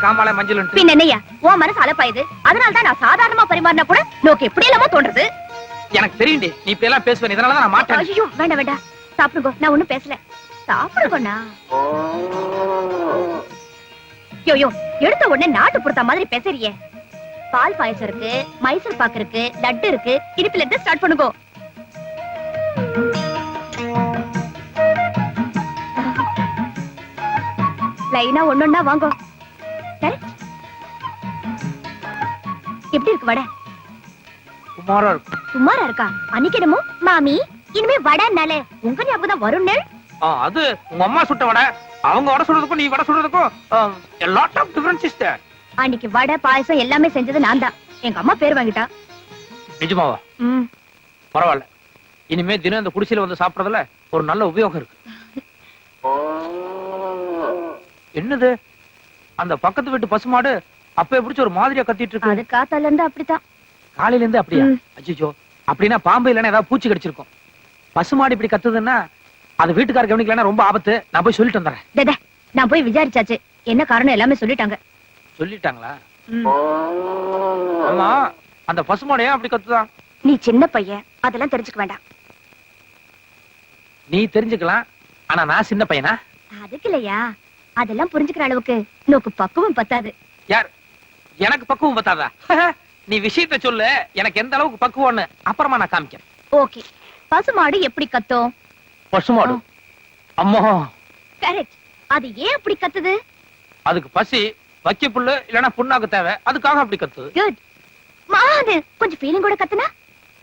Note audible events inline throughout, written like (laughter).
காமால மஞ்சள் பின் என்னய்யா? உன் மனசு அலப்பாயுது. அதனால தான் நான் சாதாரணமா பரிமாறினா கூட நோக்கு எப்படி இல்லாம தோன்றது எனக்கு தெரியும்டி. நீ இப்படி எல்லாம் பேசுவேன். இதனாலதான் நான் மாட்டேன். ஐயோ வேண்டாம் வேண்டாம். சாப்பிடுங்க. நான் ஒண்ணும் பேசல. சாப்பிடுங்கண்ணா. எடுத்த உடனே நாட்டு பொறுத்த மாதிரி பேசுறியே. பால் பாயசம் இருக்கு மைசூர் பாக்கு இருக்கு லட்டு இருக்கு. இனிப்புல இருந்து ஸ்டார்ட் பண்ணுங்க. லைனா ஒன்னொன்னா வாங்க. எப்படி இருக்கு வடை? குமாரா இருக்கும் சுமாரா இருக்கா? அன்னைக்கு என்னமோ மாமி இனிமே வடைனாலே உங்க ஞாபகம் தான் வரும்னு ஆ, அது உங்க அம்மா சுட்ட வடை. அவங்க வடை சுடுறதுக்கும் நீ வடை சுடுறதுக்கும் lot of difference is there அன்னைக்கு வடை பாயசம் எல்லாமே செஞ்சது நான் தான். எங்க அம்மா பேர் வாங்கிட்டா. நிஜமாவா? ம். பரவாயில்ல. இனிமே தினம் இந்த குடிசையில வந்து சாப்பிடறதுல ஒரு நல்ல உபயோகம் இருக்கு. (laughs) என்னது? அந்த பக்கத்து வீட்டு பசுமாடு அப்ப பிடிச்ச ஒரு மாதிரியா கத்திட்டு இருக்கு. அது காத்தால இருந்து அப்படித்தான். காலையில இருந்து அப்படியா. அச்சோ அப்படின்னா பாம்பு இல்லைன்னா ஏதாவது பூச்சி கடிச்சிருக்கும். பசுமாடு இப்படி கத்துதுன்னா அது வீட்டுக்கார கவனிக்கலன்னா ரொம்ப ஆபத்து. நான் போய் சொல்லிட்டு வந்துடுறேன். டேடே நான் போய் விசாரிச்சாச்சு. என்ன காரணம் எல்லாமே சொல்லிட்டாங்க. சொல்லிட்டாங்களா. ஆமா அந்த பசுமாடு ஏன் அப்படி கத்துதான்? நீ சின்ன பையன் அதெல்லாம் தெரிஞ்சுக்க வேண்டாம். நீ தெரிஞ்சுக்கலாம் ஆனா நான் சின்ன பையனா? அதுக்கு இல்லையா? அதெல்லாம் புரிஞ்சுக்கிற அளவுக்கு நோக்கு பக்குவம் பத்தாது. யார்? எனக்கு பக்குவம் பத்தாதா? நீ விஷயத்த சொல்லு எனக்கு எந்த அளவுக்கு பக்குவம்னு அப்புறமா நான் காமிக்கிறேன். ஓகே. பசுமாடு எப்படி கத்தும்? பசுமாடு? அம்மா. கரெக்ட் அது ஏன் அப்படி கத்துது? அதுக்கு பசி வைக்க புல்லு இல்லனா புண்ணாக்கு தேவை. அதுக்காக அப்படி கத்துது. குட் மாது கொஞ்சம் ஃபீலிங் கூட கத்துனா?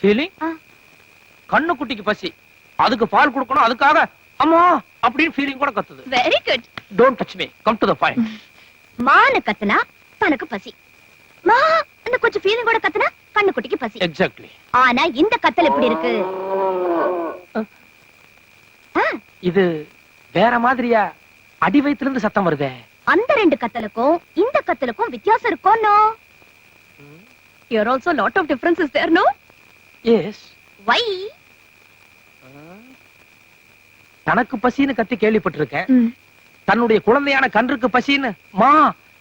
ஃபீலிங். கண்ணு குட்டிக்கு பசி. அதுக்கு பால் கொடுக்கணும் அதுக்காக அம்மா அப்படின்னு ஃபீலிங் கூட கத்துது. Very good don't touch me come to the point மானு கத்துனா தனக்கு பசி. மா அந்த கொஞ்சம் ஃபீலிங் கூட கத்துனா கண்ணுக்குட்டிக்கு பசி. எக்ஸாக்ட்லி ஆனா இந்த கத்தல் எப்படி இருக்கு? ஆ, இது வேற மாதிரியா? அடி வயித்துல இருந்து சத்தம் வருதே. அந்த ரெண்டு கத்தலுக்கும் இந்த கத்தலுக்கும் வித்தியாசம் இருக்கும் no here also lot of difference is there no yes why தனக்கு பசின்னு கத்தி கேள்விப்பட்டிருக்கேன். தன்னுடைய குழந்தையான கன்றுக்கு பசின்னு மா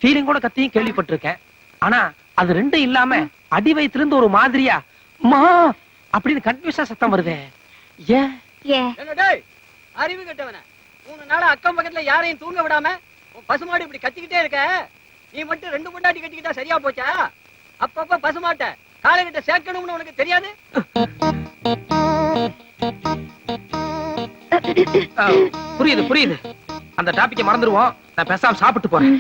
ஃபீலிங் கூட கத்தியும் கேள்விப்பட்டிருக்கேன். ஆனா அது ரெண்டும் இல்லாம அடி வயிற்றிலிருந்து ஒரு மாதிரியா? மா அப்படின்னு கன்ஃபியூஸா சத்தம் வருதே. ஏன் ஏ. என்ன டேய் அறிவு கெட்டவன. மூணு நாளா அக்கம் பக்கத்துல யாரையும் தூங்க விடாம பசுமாடு இப்படி கத்திக்கிட்டே இருக்க. நீ மட்டும் ரெண்டு பொண்டாட்டி கட்டிக்கிட்டா சரியா போச்சா? அப்பப்ப பசுமாட்ட காலைகிட்ட சேர்க்கணும்னு உனக்கு தெரியாது? ஆ, புரியுது புரியுது. அந்த டாபிக்க மறந்துடுவோம் நான் பேசாம சாப்பிட்டு போறேன்.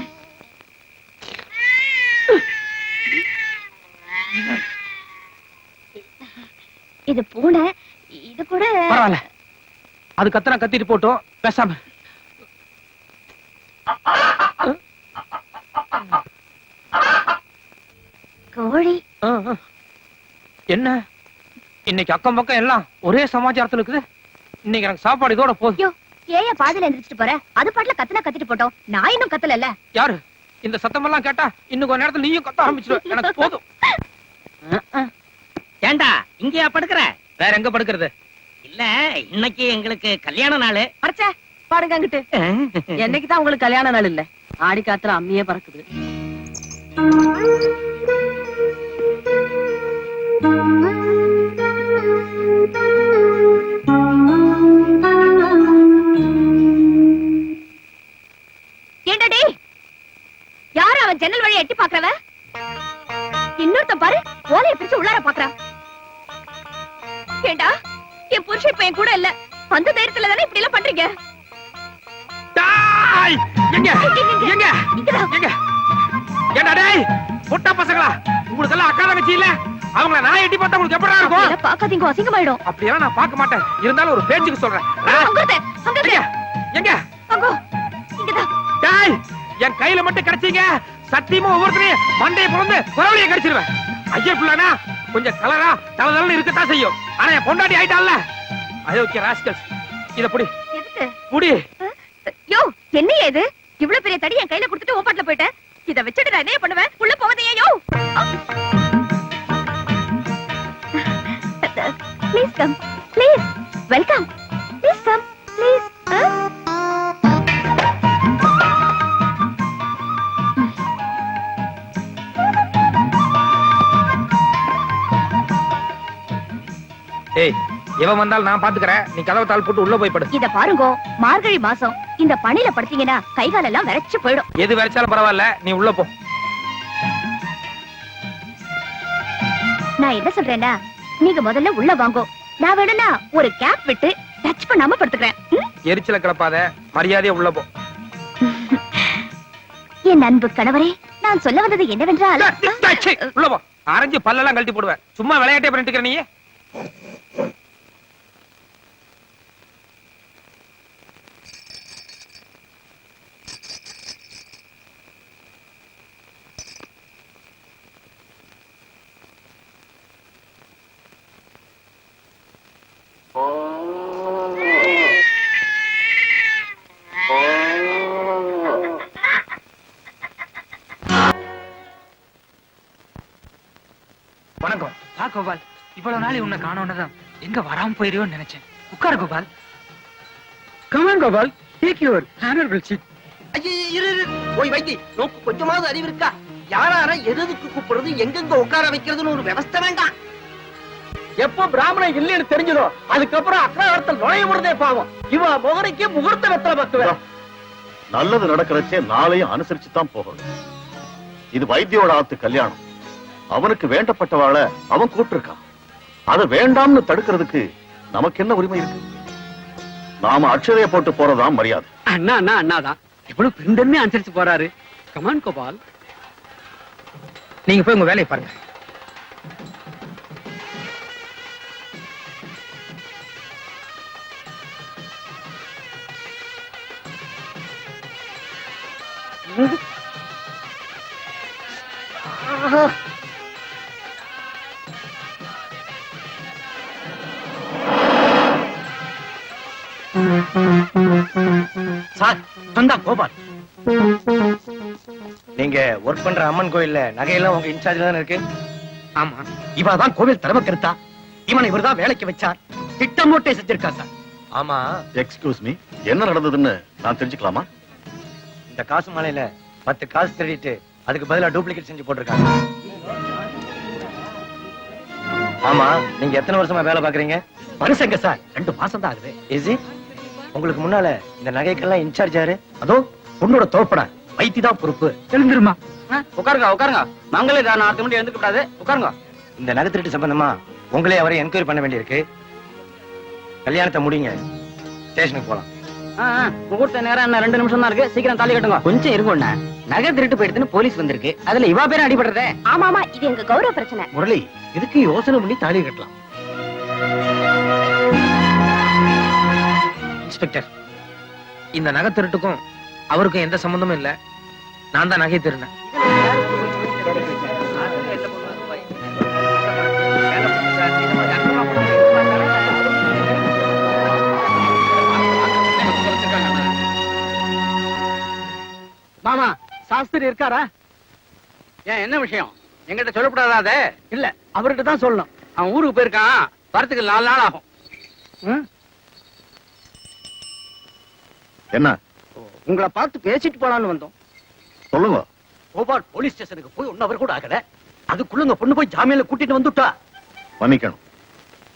இது பூனை இது கூட பரவாயில்ல. அது கத்தனா கத்திட்டு போட்டோம். பேசாம. கோழி. ஆ, ஆ. என்ன? இன்னைக்கு அக்கம் பக்கம் எல்லாம் ஒரே சமாச்சாரத்துல இருக்குது. இன்னைக்கு எனக்கு சாப்பாடு இதோட போதும். யோ ஏன் பாதியில எந்திரிச்சிட்டு போற? அது பாட்டுல கத்துனா கத்திட்டு போட்டோம். நான் இன்னும் கத்தல யாரு? இந்த சத்தமெல்லாம் கேட்டா இன்னும் கொஞ்ச நேரத்துல நீயும் கத்த ஆரம்பிச்சிருவ. எனக்கு போதும். ஏண்டா இங்கேயா படுக்கிற? வேற எங்க படுக்கிறது? இல்ல இன்னைக்கு எங்களுக்கு கல்யாண நாள். மறைச்ச பாருங்க அங்கிட்டு. என்னைக்கு தான் உங்களுக்கு கல்யாண நாள் இல்ல. ஆடி காத்துல அம்மியே பறக்குது. இப்ப என் கூட இல்ல. அந்த தைரியத்துல தானே இப்படி எல்லாம் பண்றீங்க? டாய்! எங்க? எங்க. எங்க? ஏண்டா டேய் முட்டா பசங்களா? உங்களுக்கு எல்லாம் அக்கா தங்கச்சி இல்ல? அவங்கள நான் எட்டி பார்த்தா உங்களுக்கு எப்படா இருக்கும்? பாக்காதீங்க அசிங்கமாயிடும். அப்படியெல்லாம் நான் பார்க்க மாட்டேன். இருந்தாலும் ஒரு பேச்சுக்கு சொல்றேன். எங்க? டேய் என் கையில மட்டும் கிடைச்சீங்க. சத்தியமா ஒவ்வொருத்தரையும் மண்டையை புலந்து குறவழியை கடிச்சிருவேன். ஐயா பிள்ளைனா கொஞ்சம் கலரா தலதலன்னு இருக்கத்தான் செய்யும். ஆனா என் பொண்டாட்டி ஆயிட்டான்ல. அயோக்கிய ராஸ்கல்ஸ் இத புடி. புடி. யோ என்ன இது? இவ்வளவு பெரிய தடி என் கையில கொடுத்துட்டு ஓப்பாட்ல போயிட்டேன் இத வச்சுட்டு நான் என்ன பண்ணுவேன். உள்ள போவதே யோ. Please come please welcome please come please ஏய் இவன் வந்தால் நான் பாத்துக்கறேன். நீ கதவை தாள் போட்டு உள்ள போய் படு. இத பாருங்க மார்கழி மாசம் இந்த பனில படுத்தீங்கன்னா கை காலெல்லாம் விரைச்சு போயிடும். எது வரைச்சாலும் பரவாயில்ல நீ உள்ள போ. நான் என்ன சொல்றேன்னா நீங்க முதல்ல உள்ள வாங்கோ. நான் வேணும்னா ஒரு கேப் விட்டு டச் பண்ணாம படுத்துக்கிறேன். ம்? எரிச்சல கிளப்பாத மரியாதையா உள்ள போ. என் அன்பு கணவரே நான் சொல்ல வந்தது என்னவென்றால் சீ, உள்ள போ. அரைஞ்சு பல்லெல்லாம் கழட்டி போடுவேன். சும்மா விளையாட்டே பண்ணிட்டு இருக்கிற நீ வா கோபால். இவ்வளவு நாள் உன்னை காணோன்னதான் எங்க வராம போயிருவோன்னு நினைச்சேன். உட்காரு Gopal. Come on Gopal. Take your honourable seat இரு இரு. போய் வைத்தி நோக்கு கொஞ்சமாவது அறிவு இருக்கா? யாரார எதுக்கு கூப்பிடுறது எங்கெங்க உட்கார வைக்கிறதுன்னு ஒரு விவஸ்தை வேண்டாம். எப்போ பிராமணன் இல்லைன்னு தெரிஞ்சதோ அதுக்கப்புறம் அக்ரஹாரத்தில் நுழைய முடிதே பாவம். இவ முகரைக்கு முகூர்த்த வெத்தலை பக்குவேன் நல்லது நடக்கிறச்சே நாளையும் அனுசரிச்சு தான் போகணும். இது வைத்தியோட ஆத்து கல்யாணம். அவனுக்கு வேண்டப்பட்டவாள அவன் கூப்பிட்டிருக்கான். அதை வேண்டாம்னு தடுக்கிறதுக்கு நமக்கு என்ன உரிமை இருக்கு? நாம அக்ஷதைய போட்டு போறதாம் மரியாதை. அண்ணா அண்ணா அண்ணாதான். இவ்வளவு பெருந்தன்மை அனுசரிச்சு போறாரு. Come on Gopal. நீங்க போய் உங்க வேலையை பாருங்க. சார் வந்தா கோபால். நீங்க ஒர்க் பண்ற அம்மன் கோயில்ல நகையெல்லாம் உங்க இன்சார்ஜ் தானே இருக்கு? ஆமா. இவதான் கோவில் தலைமை கருத்தா. இவனை இவர்தான் வேலைக்கு வச்சார். திட்டம் போட்டே செஞ்சிருக்கா சார். ஆமா. எக்ஸ்கியூஸ் மீ என்ன நடந்ததுன்னு நான் தெரிஞ்சுக்கலாமா? இந்த காசு மாலையில பத்து காசு திருடிட்டு அதுக்கு பதிலா டூப்ளிகேட் செஞ்சு போட்டிருக்காங்க. ஆமா நீங்க எத்தனை வருஷமா வேலை பாக்குறீங்க மனுஷங்க சார் ரெண்டு மாசம் தான் ஆகுது இஸ் உங்களுக்கு முன்னால இந்த நகைக்கெல்லாம் இன்சார்ஜ் யாரு? அதோ பொண்ணோட தோப்படா வைத்தி தான் பொறுப்பு. எழுந்துருமா. உட்காருங்க உட்காருங்க. நாங்களே நான் அடுத்த மணி எழுந்துக்க கூடாது. உட்காருங்க. இந்த நகை திருட்டு சம்பந்தமா உங்களே அவரை என்கொயரி பண்ண வேண்டியிருக்கு. கல்யாணத்தை முடிங்க. ஸ்டேஷனுக்கு போலாம். முகூர்த்த நேரம் என்ன? ரெண்டு நிமிஷம் தான் இருக்கு. சீக்கிரம் தாலி கட்டுங்க. கொஞ்சம் இருங்கண்ணா நகை திருட்டு போயிடுதுன்னு போலீஸ் வந்திருக்கு. அதுல இவா பேரும் அடிபடுறதே. ஆமா ஆமா இது எங்க கௌரவ பிரச்சனை. முரளி இதுக்கு யோசனை பண்ணி தாலி கட்டலாம். இன்ஸ்பெக்டர். இந்த நகை திருட்டுக்கும் அவருக்கும் எந்த சம்பந்தமும் இல்ல. நான் தான் நகை திருடினேன் மாமா சாஸ்திரி இருக்காரா? ஏன் என்ன விஷயம்? எங்கிட்ட சொல்லக்கூடாதா அது? இல்ல அவர்கிட்ட தான் சொல்லணும். அவன் ஊருக்கு போயிருக்கான். வரத்துக்கு நாலு நாள் ஆகும். என்ன? உங்களை பார்த்து பேசிட்டு போலான்னு வந்தோம். சொல்லுங்க. கோபால் போலீஸ் ஸ்டேஷனுக்கு போய் ஒன்னு அவர் கூட ஆகல. அதுக்குள்ள பொண்ணு போய் ஜாமீன்ல கூட்டிட்டு வந்துட்டா. மன்னிக்கணும்.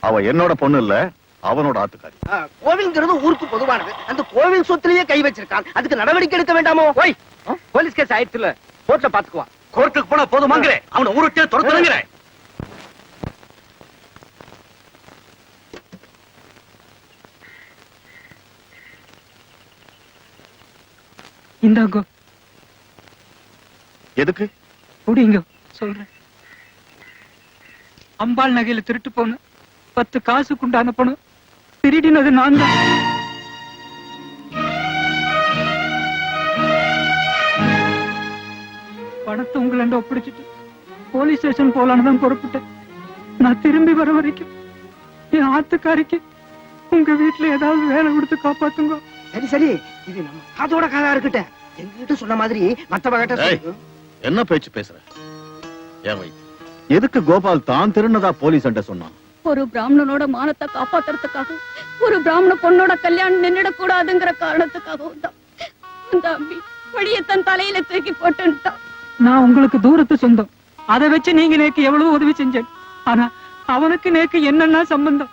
அவ என்னோட பொண்ணு இல்ல அவனோட ஆத்துக்காரி. கோவில்ங்கிறது ஊருக்கு பொதுவானது. அந்த கோவில் சொத்துலயே கை வச்சிருக்கான். அதுக்கு நடவடிக்கை எடுக்க வேண்டாமோ? ஓய் போலீஸ் கேஸ் ஆயிடுச்சுல. கோர்ட்ல பாத்துக்குவான். கோர்ட்டுக்கு போனா போதுமாங்கிறேன் அவனை ஊருக்கே துரத்துறேங்கிறேன் இந்தாங்கோ. எதுக்கு? குடிங்க சொல்றேன். அம்பாள் நகையில திருட்டு போன பத்து காசுக்குண்டான பணம் திருடினது நான் தான். பணத்தை உங்களண்ட ஒப்படைச்சிட்டு போலீஸ் ஸ்டேஷன் போலான்னு தான் புறப்பட்டேன். நான் திரும்பி வர வரைக்கும் என் ஆத்துக்காரிக்கு உங்க வீட்டுல ஏதாவது வேலை கொடுத்து காப்பாத்துங்க. சரி சரி. இது நம்ம காதோட காதா இருக்கட்டும். எங்ககிட்ட சொன்ன மாதிரி. சொல்லு. என்ன பேச்சு பேசுற? எதுக்கு கோபால் தான் திருநதா போலீஸ் அண்ட சொன்னான்? ஒரு பிராமணனோட மானத்தை காப்பாத்துறதுக்காக ஒரு பிராமண பொண்ணோட கல்யாணம் நின்னுடக் கூடாதுங்கிற காரணத்துக்காகவும் தான் அந்த அம்பி வழியை தன் தலையில தூக்கி போட்டுட்டான். நான் உங்களுக்கு தூரத்து சொந்தம். அதை வச்சு நீங்க நேக்கு எவ்வளவு உதவி செஞ்சேன். ஆனா அவனுக்கு நேக்கு என்னென்ன சம்பந்தம்.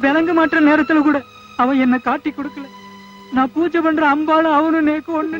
விளங்க மாற்ற நேரத்துல கூட அவன் என்ன காட்டி கொடுக்கல. நான் பூஜை பண்ற அம்பாலும் அவனும் நேக்கு ஒண்ணு